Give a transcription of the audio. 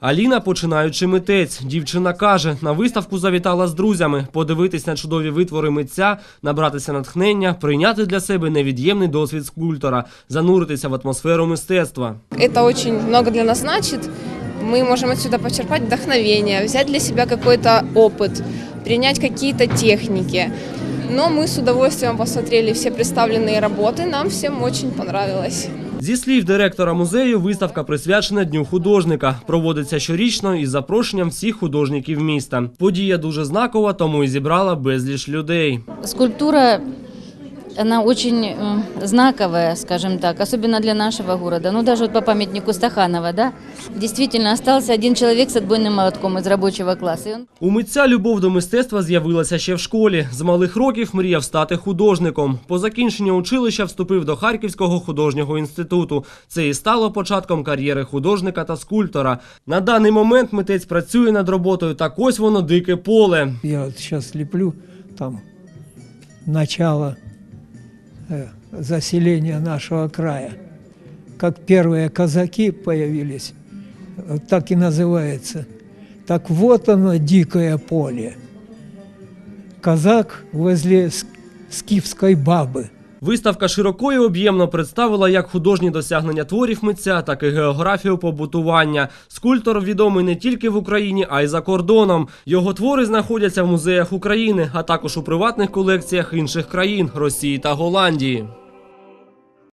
Аліна починаючи митець. Дівчина каже, на виставку завітала з друзями, подивитись на чудові витвори митця, набратися натхнення, прийняти для себе невід'ємний досвід скульптора, зануритися в атмосферу мистецтва. Это очень много для нас значит. Мы можем отсюда почерпать вдохновение, взять для себя какой-то опыт, принять какие-то техники. Но мы с удовольствием посмотрели все представленные работы, нам всем очень понравилось. Зі слів директора музею, виставка присвячена Дню художника. Проводиться щорічно із запрошенням всіх художників міста. Подія дуже знакова, тому і зібрала безліч людей. Скульптура, она очень знаковая, скажем так, особенно для нашего города. Ну, даже по памятнику Стаханова, да, действительно остался один человек с отбойным молотком из рабочего класса. И он У митця любов до мистецтва з'явилася ще в школі. З малих років мріяв стати художником. По закінченню училища вступив до Харківського художнього інституту. Це і стало початком кар'єри художника та скульптора. На даний момент митець працює над роботою. Так ось воно дике поле. Я вот сейчас леплю там начало э, заселения нашего края. Как первые казаки появились, э, так и называется. Так вот оно, дикое поле. Казак возле ск- скифской бабы. Виставка широко і об'ємно представила як художні досягнення творів митця, так і географію побутування. Скульптор відомий не тільки в Україні, а й за кордоном. Його твори знаходяться в музеях України, а також у приватних колекціях інших країн Росії та Голландії.